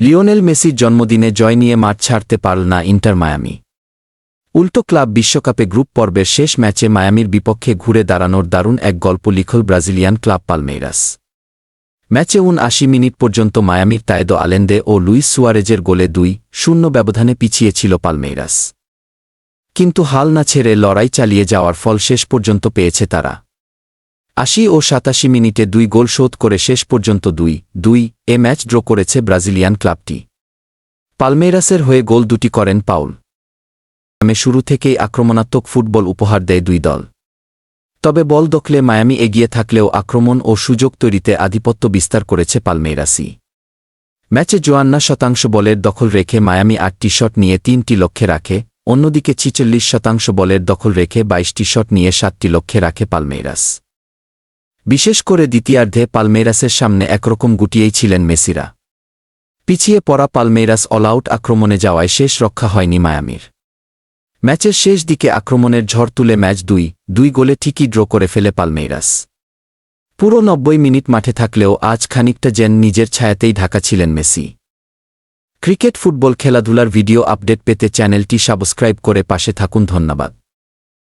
Lionel মেসির জন্মদিনে জয় নিয়ে মাঠ ছাড়তে পারল না ইন্টার মায়ামি। উল্টো ক্লাব বিশ্বকাপে গ্রুপ পর্বের শেষ ম্যাচে মায়ামির বিপক্ষে ঘুরে দাঁড়ানোর দারুণ এক গল্প লিখল ব্রাজিলিয়ান ক্লাব পালমেইরাস। ম্যাচে উন আশি মিনিট পর্যন্ত মায়ামির তায়েদো আলেন্দে ও লুইস সুয়ারেজের গোলে দুই শূন্য ব্যবধানে পিছিয়েছিল পালমেইরাস। কিন্তু হাল না ছেড়ে লড়াই চালিয়ে যাওয়ার ফল শেষ পর্যন্ত পেয়েছে তারা। আশি ও সাতাশি মিনিটে দুই গোল শোধ করে শেষ পর্যন্ত দুই দুই, এ ম্যাচ ড্র করেছে ব্রাজিলিয়ান ক্লাবটি। পালমেরাসের হয়ে গোল দুটি করেন পাউল। আমি শুরু থেকেই আক্রমণাত্মক ফুটবল উপহার দেয় দুই দল। তবে বল দখলে মায়ামি এগিয়ে থাকলেও আক্রমণ ও সুযোগ তৈরিতে আধিপত্য বিস্তার করেছে পালমেরাসি ম্যাচে জোয়ান্না শতাংশ বলের দখল রেখে মায়ামি আটটি শট নিয়ে তিনটি লক্ষ্যে রাখে, অন্যদিকে ছিচল্লিশ শতাংশ বলের দখল রেখে বাইশটি শট নিয়ে সাতটি লক্ষ্যে রাখে পালমেরাস বিশেষ করে দ্বিতীয়ার্ধে পালমেরাসের সামনে একরকম গুটিয়েই ছিলেন মেসিরা। পিছিয়ে পড়া পালমেরাস অলআউট আক্রমণে যাওয়ায় শেষ রক্ষা হয়নি মায়ামির। ম্যাচের শেষ দিকে আক্রমণের ঝড় তুলে ম্যাচ দুই দুই গোলে ঠিকই ড্র করে ফেলে পালমেইরাস। পুরো নব্বই মিনিট মাঠে থাকলেও আজ খানিকটা যেন নিজের ছায়াতেই ঢাকা ছিলেন মেসি। ক্রিকেট ফুটবল খেলাধুলার ভিডিও আপডেট পেতে চ্যানেলটি সাবস্ক্রাইব করে পাশে থাকুন ধন্যবাদ।